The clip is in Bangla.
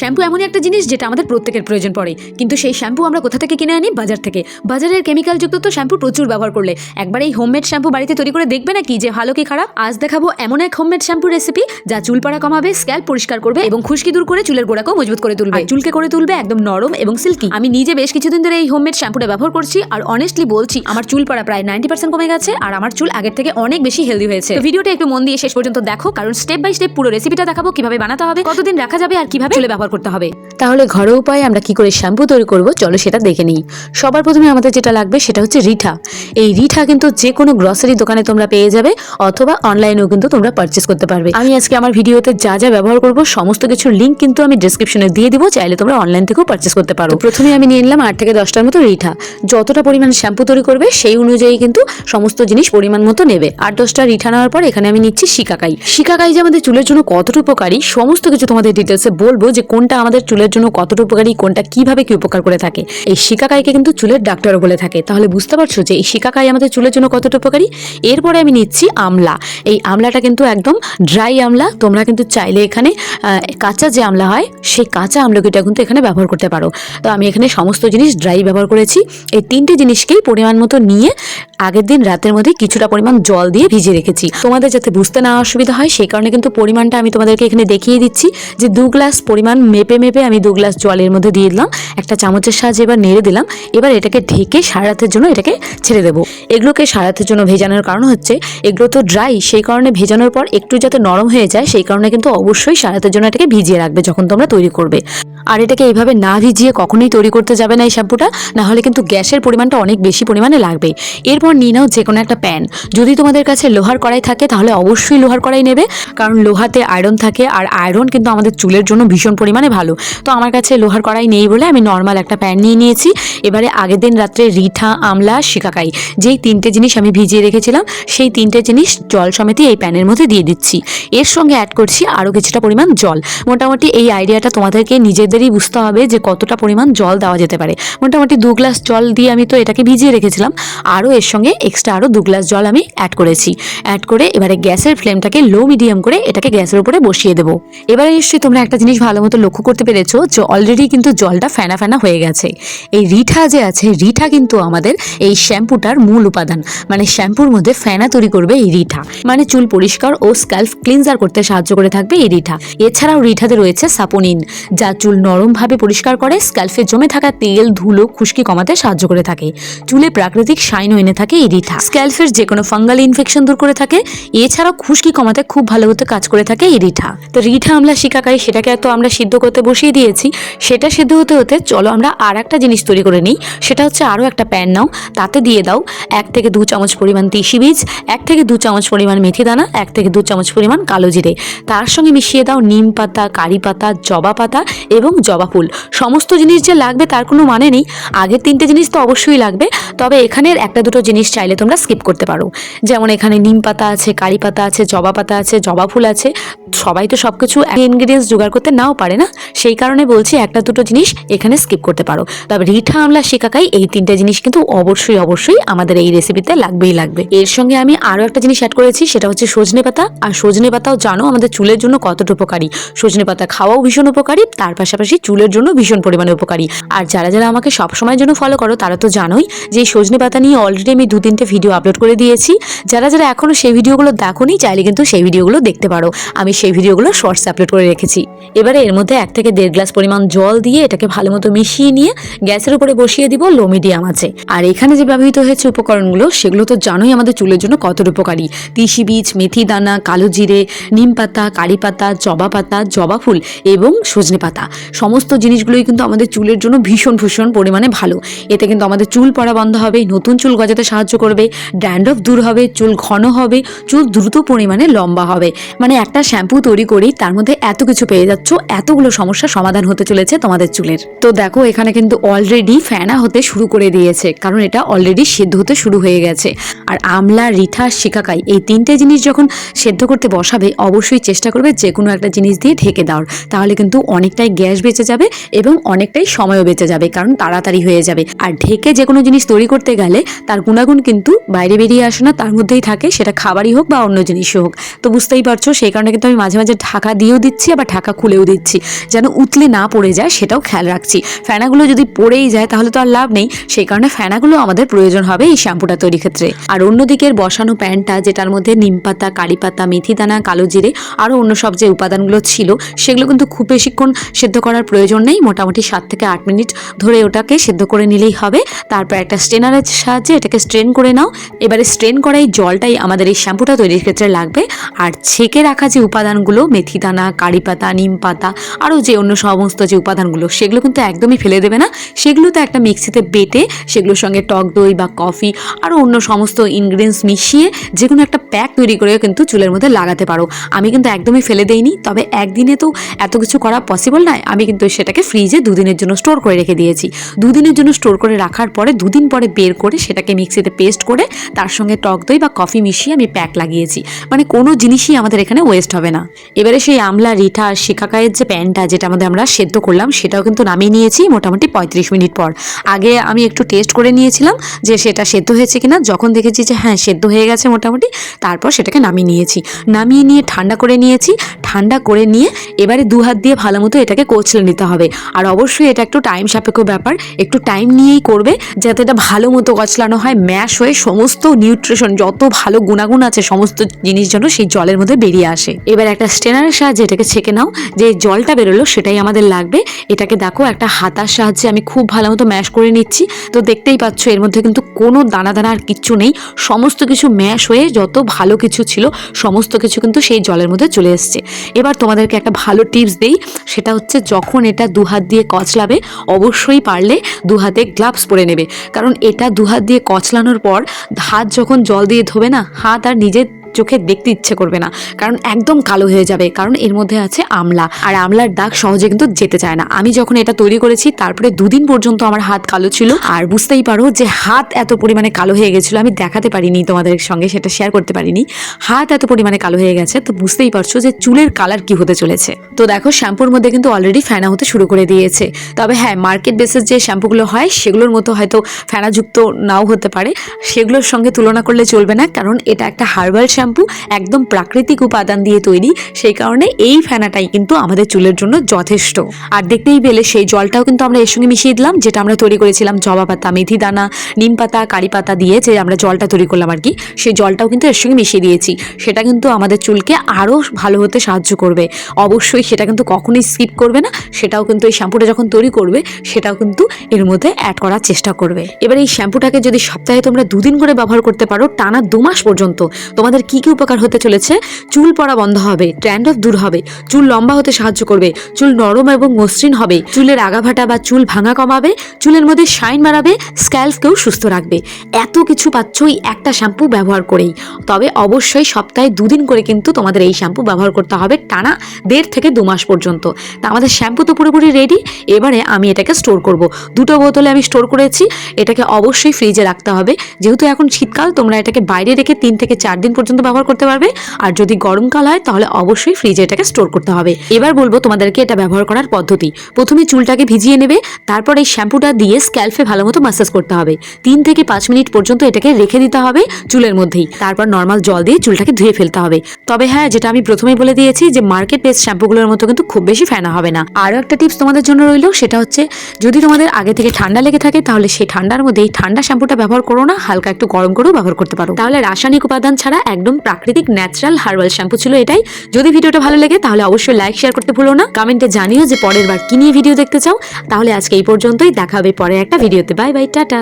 শ্যাম্পু এমনই একটা জিনিস যেটা আমাদের প্রত্যেকের প্রয়োজন পড়ে। কিন্তু সেই শ্যাম্পু আমরা কোথা থেকে কিনে আনি? বাজার থেকে। বাজারের কেমিক্যালযুক্ত তো শ্যাম্পু প্রচুর ব্যবহার করলে। একবার এই হোমমেড শ্যাম্পু বাড়িতে তৈরি করে দেখবে না কি যে ভালো কি খারাপ? আজ দেখাবো এমন এক হোমমেড শ্যাম্পু রেসিপি যা চুল পাড়া কমাবে স্ক্যাল্প পরিষ্কার করবে এবং খুশকি দূর করে চুলের গোড়াকেও মজবুত করে তুলবে। চুলকে করে তুলবে একদম নরম এবং সিল্কি আমি নিজে বেশ কিছুদিন ধরে এই হোমমেড শ্যাম্পুটা ব্যবহার করছি আর অনেস্টলি বলছি আমার চুল পাড়া প্রায় নাইনটি পার্সেন্ট কমে গেছে আর আমার চুল আগের থেকে অনেক বেশি হেলদি হয়েছে। ভিডিওটা একটু মন দিয়ে শেষ পর্যন্ত দেখো কারণ স্টেপ বাই স্টেপ পুরো রেসিপিটা দেখাবো কীভাবে বানাতে হবে কতদিন রাখা যাবে আর কীভাবে চুলে ব্যবহার করতে হবে। তাহলে ঘরোয়া উপায়ে আমরা কি করে শ্যাম্পু তৈরি করব, চলো সেটা দেখে নিই। সবার প্রথমে আমাদের যেটা লাগবে সেটা হচ্ছে রিঠা। এই রিঠা কিন্তু যে কোনো গ্রসারি দোকানে তোমরা পেয়ে যাবে, অথবা অনলাইনেও কিন্তু তোমরা পারচেস করতে পারবে। আমি আজকে আমার ভিডিওতে যা যা ব্যবহার করব, সমস্ত কিছুর লিঙ্ক কিন্তু আমি ডিসক্রিপশনে দিয়ে দিব, চাইলে তোমরা অনলাইন থেকেও পারচেস করতে পারো। প্রথমে আমি নিয়ে নিলাম আট থেকে দশটার মতো রিঠা। যতটা পরিমাণ শ্যাম্পু তৈরি করবে, সেই অনুযায়ী কিন্তু সমস্ত জিনিস পরিমাণ মতো নেবে। আট দশটা রিঠা নেওয়ার পর এখানে আমি নিচ্ছি শিকাকাই। শিকাকাই যে আমাদের চুলের জন্য কতটা উপকারী, সমস্ত কিছু তোমাদের ডিটেলসে বলব যে কোনটা আমাদের চুলের জন্য কতটা উপকারী, কোনটা কীভাবে কি উপকার করে থাকে? এই শিকাকাইকে কিন্তু চুলের ডাক্তারও বলে থাকে। তাহলে বুঝতে পারছ যে এই শিকাকাই আমাদের চুলের জন্য কতটা উপকারী? এরপরে আমি নিচ্ছি আমলা। এই আমলাটা কিন্তু একদম ড্রাই আমলা। তোমরা কিন্তু চাইলে এখানে কাঁচা যে আমলা হয়, সেই কাঁচা আমলকিটা কিন্তু এখানে ব্যবহার করতে পারো। তো আমি এখানে সমস্ত জিনিস ড্রাই ব্যবহার করেছি। এই তিনটে জিনিসকেই পরিমাণ মতো নিয়ে আগের দিন রাতের মধ্যে কিছুটা পরিমাণ জল দিয়ে ভিজিয়ে রেখেছি। তোমাদের যাতে বুঝতে না অসুবিধা হয়, সেই কারণে কিন্তু পরিমাণটা আমি তোমাদেরকে এখানে দেখিয়ে দিচ্ছি যে দু গ্লাস পরিমাণ মেপে মেপে আমি দু গ্লাস জলের মধ্যে দিয়ে দিলাম, একটা চামচের সাহায্যে এবার নেড়ে দিলাম। এবার এটাকে ঢেকে সারা রাতের জন্য এটাকে ছেড়ে দেবো। এগুলোকে সারা রাতের জন্য ভেজানোর কারণ হচ্ছে, এগুলো তো ড্রাই সেই কারণে ভেজানোর পর একটু যাতে নরম হয়ে যায়, সেই কারণে কিন্তু অবশ্যই সারা রাতের জন্য এটাকে ভিজিয়ে রাখবে যখন তোমরা তৈরি করবে। আর এটাকে এইভাবে না ভিজিয়ে কখনোই তৈরি করতে যাবে না এই শ্যাম্পুটা, না হলে কিন্তু গ্যাসের পরিমাণটা অনেক বেশি পরিমাণে লাগবে। এরপর নিয়ে নাও যে কোনো একটা প্যান। যদি তোমাদের কাছে লোহার কড়াই থাকে, তাহলে অবশ্যই লোহার কড়াই নেবে, কারণ লোহাতে আয়রন থাকে, আর আয়রন কিন্তু আমাদের চুলের জন্য ভীষণ পরিমাণে ভালো। তো আমার কাছে লোহার কড়াই নেই বলে আমি নর্মাল একটা প্যান নিয়ে নিয়েছি। এবারে আগের দিন রাত্রে রিঠা, আমলা, শিকাকাই যেই তিনটে জিনিস আমি ভিজিয়ে রেখেছিলাম, সেই তিনটে জিনিস জল সমেতই এই প্যানের মধ্যে দিয়ে দিচ্ছি। এর সঙ্গে অ্যাড করছি আরও কিছুটা পরিমাণ জল। মোটামুটি এই আইডিয়াটা তোমাদেরকে নিজেদেরই বুঝতে হবে যে কতটা পরিমাণ জল দেওয়া যেতে পারে। মোটামুটি দু গ্লাস জল দিয়ে আমি তো এটাকে ভিজিয়ে রেখেছিলাম। আরও এর সঙ্গে এক্সট্রা আরও দু গ্লাস জল আমি অ্যাড করেছি। অ্যাড করে এবারে গ্যাসের ফ্লেমটাকে লো মিডিয়াম করে এটাকে গ্যাসের উপরে বসিয়ে দেবো। এবারে নিশ্চয়ই তোমরা একটা জিনিস ভালো মতো লক্ষ্য করতে পেরেছ যে অলরেডি কিন্তু জলটা ফেনা ফেনা হয়ে গেছে। এই রিঠা যে আছে, রিঠা কিন্তু আমাদের এই শ্যাম্পুটার মূল উপাদান। মানে শ্যাম্পুর মধ্যে ফেনা তৈরি করবে এই রিঠা। মানে চুল পরিষ্কার ও স্ক্যাল্প ক্লিনজার করতে সাহায্য করে থাকবে এই রিঠা। এছাড়াও রিঠাতে রয়েছে সাপোনিন যা চুল নরমভাবে পরিষ্কার করে স্ক্যাল্পে জমে থাকা তেল, ধুলো, খুশকি কমাতে সাহায্য করে থাকে। চুলে প্রাকৃতিক শাইনও এনে থাকে এই রিঠা। স্ক্যাল্পের যে কোনো ফাঙ্গাল ইনফেকশন দূর করে থাকে। এছাড়াও খুশকি কমাতে খুব ভালো হতে কাজ করে থাকে এই রিঠা। তো রিঠা আমরা শিকাকাই সেটাকে তো আমরা সিদ্ধ করতে বসিয়ে দিয়েছি। সেটা সেদ্ধ হতে হতে চলো আমরা আর একটা জিনিস তৈরি করে নিই। সেটা হচ্ছে আরও একটা প্যান নাও। তাতে দিয়ে দাও এক থেকে দু চামচ পরিমাণ তিসি বীজ, এক থেকে দু চামচ পরিমাণ মেথি দানা, এক থেকে দু চামচ পরিমাণ কালো জিরে। তার সঙ্গে মিশিয়ে দাও নিম পাতা, কারি পাতা, জবা পাতা এবং জবা ফুল। সমস্ত জিনিস যে লাগবে তার কোনো মানে নেই। আগের তিনটে জিনিস তো অবশ্যই লাগবে। তবে এখানের একটা দুটো জিনিস চাইলে তোমরা স্কিপ করতে পারো। যেমন এখানে নিম পাতা আছে, কারি পাতা আছে, জবা পাতা আছে, জবা ফুল আছে। সবাই তো সব কিছু ইনগ্রিডিয়েন্টস জোগাড় করতে নাও পারে না? সেই কারণে বলছি একটা দুটো জিনিস এখানে স্কিপ করতে পারো। তবে রিঠা, আমলা, শিকাকাই এই তিনটে জিনিস কিন্তু অবশ্যই অবশ্যই আমাদের এই রেসিপিতে লাগবেই লাগবে। এর সঙ্গে আমি আরও একটা জিনিস অ্যাড করেছি, সেটা হচ্ছে সজনে পাতা। আর সজনে পাতাও জানো, আমাদের চুলের জন্য কতটা উপকারী। সজনে পাতা খাওয়াও ভীষণ উপকারী, তার পাশাপাশি চুলের জন্য ভীষণ পরিমাণে উপকারী। আর যারা যারা আমাকে সবসময়ের জন্য ফলো করো, তারা তো জানোই যে সজনে পাতা নিয়ে অলরেডি আমি দু তিনটে ভিডিও আপলোড করে দিয়েছি। যারা যারা এখনও সেই ভিডিওগুলো দেখোনি, চাইলে কিন্তু সেই ভিডিওগুলো দেখতে পারো। আমি সেই ভিডিওগুলো শর্টস আপলোড করে রেখেছি। এবারে এর মধ্যে এক থেকে দেড় গ্লাস পরিমাণ জল দিয়ে এটাকে ভালো মতো মিশিয়ে নিয়ে গ্যাসের উপরে বসিয়ে দিব লো মিডিয়াম আছে। আর এখানে যে ব্যবহৃত হয়েছে উপকরণগুলো, সেগুলো তো জানোই আমাদের চুলের জন্য কতটা উপকারী তিসি বীজ, মেথি দানা, কালো জিরে, নিম পাতা, কারি পাতা, জবা পাতা, জবা ফুল এবং সজনে পাতা। সমস্ত জিনিসগুলোই কিন্তু আমাদের চুলের জন্য ভীষণ ভীষণ পরিমাণে ভালো। এতে কিন্তু আমাদের চুল পড়া বন্ধ হবে, নতুন চুল গজাতে সাহায্য করবে, ড্যান্ড্রফ দূর হবে, চুল ঘন হবে, চুল দ্রুত পরিমাণে লম্বা হবে। মানে একটা শ্যাম্পু তৈরি করেই তার মধ্যে এত কিছু পেয়ে যাচ্ছ এতগুলো সমস্যার সমাধান হতে চলেছে তোমাদের চুলের। তো দেখো, এখানে কিন্তু অলরেডি ফ্যানা হতে শুরু করে দিয়েছে, কারণ এটা অলরেডি সেদ্ধ হতে শুরু হয়ে গেছে। আর আমলা, রিঠা, শিকাকাই, এই তিনটে জিনিস যখন সেদ্ধ করতে বসাবে, অবশ্যই চেষ্টা করবে যে কোনো একটা জিনিস দিয়ে ঢেকে দেওয়ার। তাহলে কিন্তু অনেকটাই গ্যাস বেঁচে যাবে এবং অনেকটাই সময়ও বেঁচে যাবে, কারণ তাড়াতাড়ি হয়ে যাবে। আর ঢেকে যে কোনো জিনিস তৈরি করতে গেলে তার গুণাগুণ কিন্তু বাইরে বেরিয়ে আসে না, তার মধ্যেই থাকে, সেটা খাবারই হোক বা অন্য জিনিসই হোক। তো বুঝতেই পারছ, সেই কারণে কিন্তু আমি মাঝে মাঝে ঢাকা দিয়েও দিচ্ছি, আবার ঢাকা খুলেও দিচ্ছি। যেন উতলে না পড়ে যায় সেটাও খেয়াল রাখছি। ফেনাগুলো যদি পড়েই যায় তাহলে তো আর লাভ নেই। সেই কারণে ফেনাগুলো আমাদের প্রয়োজন হবে এই শ্যাম্পুটা তৈরির ক্ষেত্রে। আর অন্যদিকের বসানো প্যান্টটা যেটার মধ্যে নিম পাতা, কারি পাতা, মেথি দানা, কালো জিরে আরও অন্য সব যে উপাদানগুলো ছিল, সেগুলো কিন্তু খুব বেশিক্ষণ সেদ্ধ করার প্রয়োজন নেই। মোটামুটি সাত থেকে আট মিনিট ধরে ওটাকে সেদ্ধ করে নিলেই হবে। তারপর একটা স্ট্রেনারের সাহায্যে এটাকে স্ট্রেন করে নাও। এবারে স্ট্রেন করা এই জলটাই আমাদের এই শ্যাম্পুটা তৈরির ক্ষেত্রে লাগবে। আর ছেঁকে রাখা যে উপাদানগুলো, মেথি দানা, কারি পাতা, নিম পাতা আরও যে অন্য সমস্ত যে উপাদানগুলো, সেগুলো কিন্তু একদমই ফেলে দেবে না। সেগুলো তো একটা মিক্সিতে বেটে, সেগুলোর সঙ্গে টক দই বা কফি আরও অন্য সমস্ত ইনগ্রিডিয়েন্টস মিশিয়ে যে কোনো একটা প্যাক তৈরি করেও কিন্তু চুলের মধ্যে লাগাতে পারো। আমি কিন্তু একদমই ফেলে দেইনি, তবে একদিনে তো এত কিছু করা পসিবল নয়। আমি কিন্তু সেটাকে ফ্রিজে দুদিনের জন্য স্টোর করে রেখে দিয়েছি। দুদিনের জন্য স্টোর করে রাখার পরে, দুদিন পরে বের করে সেটাকে মিক্সিতে পেস্ট করে তার সঙ্গে টক দই বা কফি মিশিয়ে আমি প্যাক লাগিয়েছি। মানে কোনো জিনিসই আমাদের এখানে ওয়েস্ট হবে না। এবারে সেই আমলা, রিঠা শিকাকায়ের যে প্যানটা যেটা আমাদের আমরা সেদ্ধ করলাম, সেটাও কিন্তু নামিয়ে নিয়েছি মোটামুটি পঁয়ত্রিশ মিনিট পর। আগে আমি একটু টেস্ট করে নিয়েছিলাম যে সেটা সেদ্ধ হয়েছে কিনা। যখন দেখেছি যে হ্যাঁ সেদ্ধ হয়ে গেছে মোটামুটি, তারপর সেটাকে নামিয়ে নিয়েছি। নামিয়ে নিয়ে ঠান্ডা করে নিয়েছি। ঠান্ডা করে নিয়ে এবারে দু হাত দিয়ে ভালো মতো এটাকে কচলে নিতে হবে। আর অবশ্যই এটা একটু টাইম সাপেক্ষ ব্যাপার। একটু টাইম নিয়েই করবে যাতে এটা ভালো মতো কচলানো হয় ম্যাশ হয়ে সমস্ত নিউট্রিশন যত ভালো গুণাগুণ আছে, সমস্ত জিনিস যেন সেই জলের মধ্যে বেরিয়ে আসে। এবার একটা স্টেনারের সাহায্যে এটাকে ছেঁকে নাও। যে জলটা বেরোলো সেটাই আমাদের লাগবে। এটাকে দেখো, একটা হাতার সাহায্যে আমি খুব ভালো মতো ম্যাশ করে নিচ্ছি। তো দেখতেই পাচ্ছ, এর মধ্যে কিন্তু কোনো দানা দানা আর কিচ্ছু নেই। সমস্ত কিছু ম্যাশ হয়ে যত ভালো কিছু ছিল, সমস্ত কিছু কিন্তু সেই জলের মধ্যে চলে এসছে। এবার তোমাদেরকে একটা ভালো টিপস দেই, সেটা হচ্ছে যখন এটা দু হাত দিয়ে কচলাবে, অবশ্যই পারলে দু হাতে গ্লাভস পরে নেবে। কারণ এটা দু হাত দিয়ে কচলানোর পর, হাত যখন জল দিয়ে ধোবে না, হাত আর নিজের চোখে দেখতে ইচ্ছে করবে না। কারণ একদম কালো হয়ে যাবে। কারণ এর মধ্যে আছে আমলা। আর আমলার দাগ সহজে কিন্তু যেতে চায় না। আমি যখন এটা তৈরি করেছি, তারপরে দুদিন পর্যন্ত আমার হাত কালো ছিল। আর বুঝতেই পারো যে হাত এত পরিমাণে কালো হয়ে গেছিল, আমি দেখাতে পারিনি তোমাদের সঙ্গে, সেটা শেয়ার করতে পারিনি। হাত এত পরিমাণে কালো হয়ে গেছে, তো বুঝতেই পারছ যে চুলের কালার কি হতে চলেছে। তো দেখো শ্যাম্পুর মধ্যে কিন্তু অলরেডি ফেনা হতে শুরু করে দিয়েছে। তবে হ্যাঁ মার্কেট বেসেস যে শ্যাম্পুগুলো হয়, সেগুলোর মতো হয়তো ফেনাযুক্ত নাও হতে পারে। সেগুলোর সঙ্গে তুলনা করলে চলবে না, কারণ এটা একটা হার্বাল একদম প্রাকৃতিক উপাদান দিয়ে তৈরি। সেই কারণে এই ফেনাটাই কিন্তু আমাদের চুলের জন্য যথেষ্ট। আর দেখতেই পেলে সেই জলটাও কিন্তু আমরা এর সঙ্গে মিশিয়ে দিলাম, যেটা আমরা তৈরি করেছিলাম জবা পাতা, মেথি দানা, নিম পাতা, কারি পাতা দিয়ে যে আমরা জলটা তৈরি করলাম আর কি, সেই জলটাও কিন্তু এর সঙ্গে মিশিয়ে দিয়েছি। সেটা কিন্তু আমাদের চুলকে আরও ভালো হতে সাহায্য করবে। অবশ্যই সেটা কিন্তু কখনোই স্কিপ করবে না, সেটাও কিন্তু এই শ্যাম্পুটা যখন তৈরি করবে, সেটাও কিন্তু এর মধ্যে অ্যাড করার চেষ্টা করবে। এবার এই শ্যাম্পুটাকে যদি সপ্তাহে তোমরা দুদিন করে ব্যবহার করতে পারো, টানা দু মাস পর্যন্ত তোমাদের কি কি উপকার হতে চলেছে? চুল পড়া বন্ধ হবে ট্র্যান্ড অফ দূর হবে, চুল লম্বা হতে সাহায্য করবে, চুল নরম এবং মসৃণ হবে, চুলের আগাভাটা বা চুল ভাঙা কমাবে, চুলের মধ্যে শাইন বাড়াবে স্ক্যাল্পকেও সুস্থ রাখবে। এত কিছু পাচ্ছ এই একটা শ্যাম্পু ব্যবহার করেই। তবে অবশ্যই সপ্তাহে দুদিন করে কিন্তু তোমাদের এই শ্যাম্পু ব্যবহার করতে হবে টানা দেড় থেকে দু মাস পর্যন্ত। তা আমাদের শ্যাম্পু তো পুরোপুরি রেডি এবারে আমি এটাকে স্টোর করব। দুটো বোতলে আমি স্টোর করেছি, এটাকে অবশ্যই ফ্রিজে রাখতে হবে। যেহেতু এখন শীতকাল, তোমরা এটাকে বাইরে রেখে তিন থেকে চার দিন পর্যন্ত ব্যবহার করতে পারবে। আর যদি গরমকাল হয়, তাহলে অবশ্যই ফ্রিজে এটাকে স্টোর করতে হবে। এবার বলব তোমাদেরকে এটা ব্যবহার করার পদ্ধতি। প্রথমে চুলটাকে ভিজিয়ে নেবে, তারপর এই শ্যাম্পুটা দিয়ে স্ক্যাল্পে ভালো মতো মাসাজ করতে হবে। তিন থেকে পাঁচ মিনিট পর্যন্ত এটাকে রেখে দিতে হবে চুলের মধ্যেই। তারপর নর্মাল জল দিয়ে চুলটাকে ধুয়ে ফেলতে হবে। তবে হ্যাঁ যেটা আমি প্রথমেই বলে দিয়েছি যে মার্কেট বেস শ্যাম্পুগুলোর মতো কিন্তু খুব বেশি ফেনা হবে না। আরও একটা টিপস তোমাদের জন্য রইল, সেটা হচ্ছে যদি তোমাদের আগে থেকে ঠান্ডা লেগে থাকে, তাহলে সেই ঠান্ডার মধ্যে এই ঠান্ডা শ্যাম্পুটা ব্যবহার করো না, হালকা একটু গরম করেও ব্যবহার করতে পারো। তাহলে রাসায়নিক উপাদান ছাড়া একদম প্রাকৃতিক ন্যাচারাল হার্বাল শ্যাম্পু ছিল এটাই। যদি ভিডিওটা ভালো লাগে, তাহলে অবশ্যই লাইক শেয়ার করতে ভুলো না। কমেন্টে জানিও যে পরের বার কি নিয়ে ভিডিও দেখতে চাও। তাহলে আজকে এই পর্যন্তই, দেখা হবে পরে একটা ভিডিওতে বাই বাই টাটা।